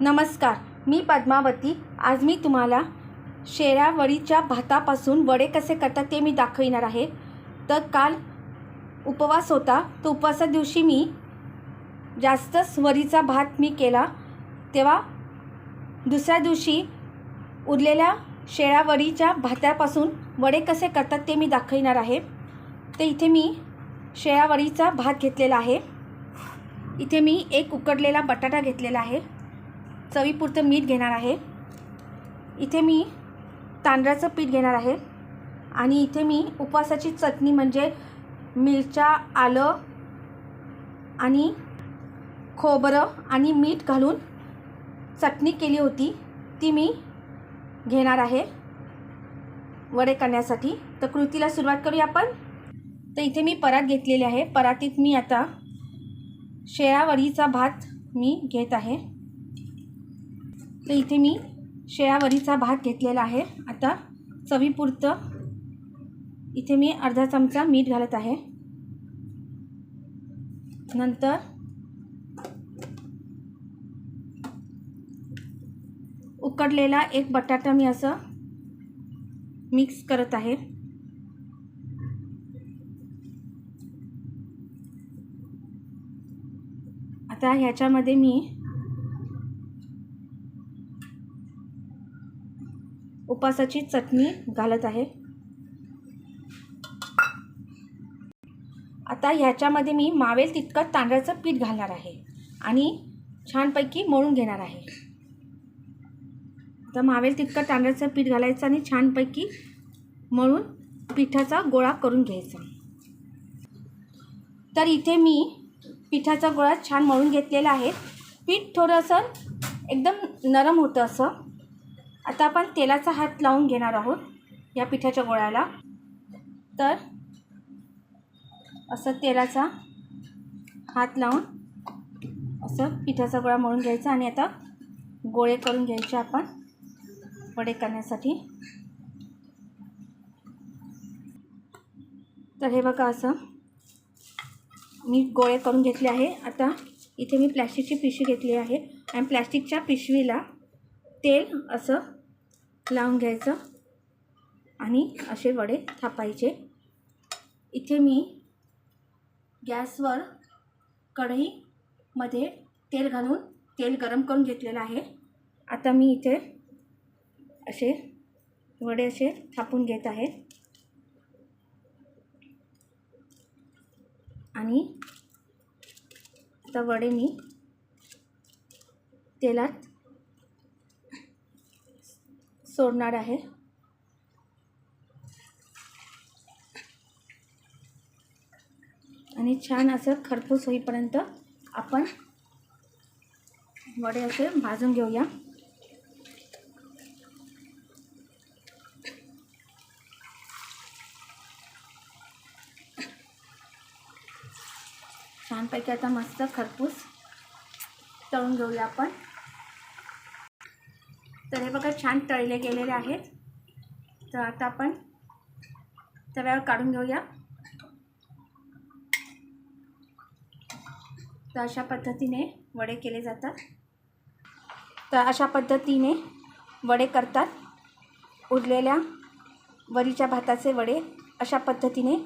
नमस्कार मी पद्मावती. आज मी तुम्हाला शेरावळीच्या भातापासून वडे कसे करतात ते मी दाखविणार आहे. तर काल उपवास होता तर उपवासा दिवशी मी जास्तच वरीचा भात मी केला. तेव्हा दुसऱ्या दिवशी उरलेल्या शेळावळीच्या भातापासून वडे कसे करतात ते मी दाखविणार आहे. तर इथे मी शेळावळीचा भात घेतलेला आहे. इथे मी एक उकडलेला बटाटा घेतलेला आहे. चवीपुरतं मीठ घेणार आहे. इथे मी तांदळाचं पीठ घेणार आहे. आणि इथे मी उपवासाची चटणी म्हणजे मिरच्या आलं आणि खोबरं आणि मीठ घालून चटणी केली होती. ती मी घेणार आहे. वडे करण्यासाठी. तर कृतीला सुरुवात करूया आपण. तर इथे मी परात घेतलेली आहे. परातीत मी आता शेळावडीचा भात मी घेत आहे. तर इथे मी शेळावरीचा भात घेतलेला आहे. आता चवीपुरतं इथे मी अर्धा चमचा मीठ घालत आहे. नंतर उकडलेला एक बटाटा मी असं मिक्स करत आहे. आता ह्याच्यामध्ये मी उपासाची चटणी घालत आहे. आता ह्याच्यामध्ये मी मावेल तितकं तांदळाचं पीठ घालणार आहे आणि छानपैकी मळून घेणार आहे. तर मावेल तितकं तांदळाचं पीठ घालायचं आणि छानपैकी मळून पिठाचा गोळा करून घ्यायचा. तर इथे मी पिठाचा गोळा छान मळून घेतलेला आहे. पीठ थोडंसं एकदम नरम होतं असं. आता आपण तेलाचा हात लावून घेणार आहोत या पिठाच्या गोळ्याला. तर असं तेलाचा हात लावून असं पिठाचा गोळा मळून घ्यायचा आणि आता गोळे करून घ्यायचे आपण वडे करण्यासाठी. तर हे बघा असं मी गोळे करून घेतले आहे. आता इथे मी प्लॅस्टिकची पिशवी घेतली आहे आणि प्लॅस्टिकच्या पिशवीला तेल असं लावून घ्यायचं. आणि असे वडे थापायचे. इथे मी गॅसवर कढईमध्ये तेल घालून तेल गरम करून घेतलेलं आहे. आता मी इथे असे वडे असे थापून घेत आहे. आणि आता वडे मी तेलात सोडणार आहे. आणि छान असं खरपूस होईपर्यंत आपण वडे असे भाजून घेऊया. छानपैकी आता मस्त खरपूस तळून घेऊया आपण. तर हे बघा छान तळले गेलेले आहेत. तर आता आपण तव्यावर काढून घेऊया. तर अशा पद्धतीने वडे केले जातात. तर अशा पद्धतीने वडे करतात. उरलेल्या वरीच्या भाताचे वडे अशा पद्धतीने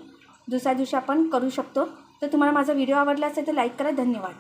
दुसऱ्या दिवशी आपण करू शकतो. तर तुम्हाला माझा व्हिडिओ आवडला असेल तर लाईक करा. धन्यवाद.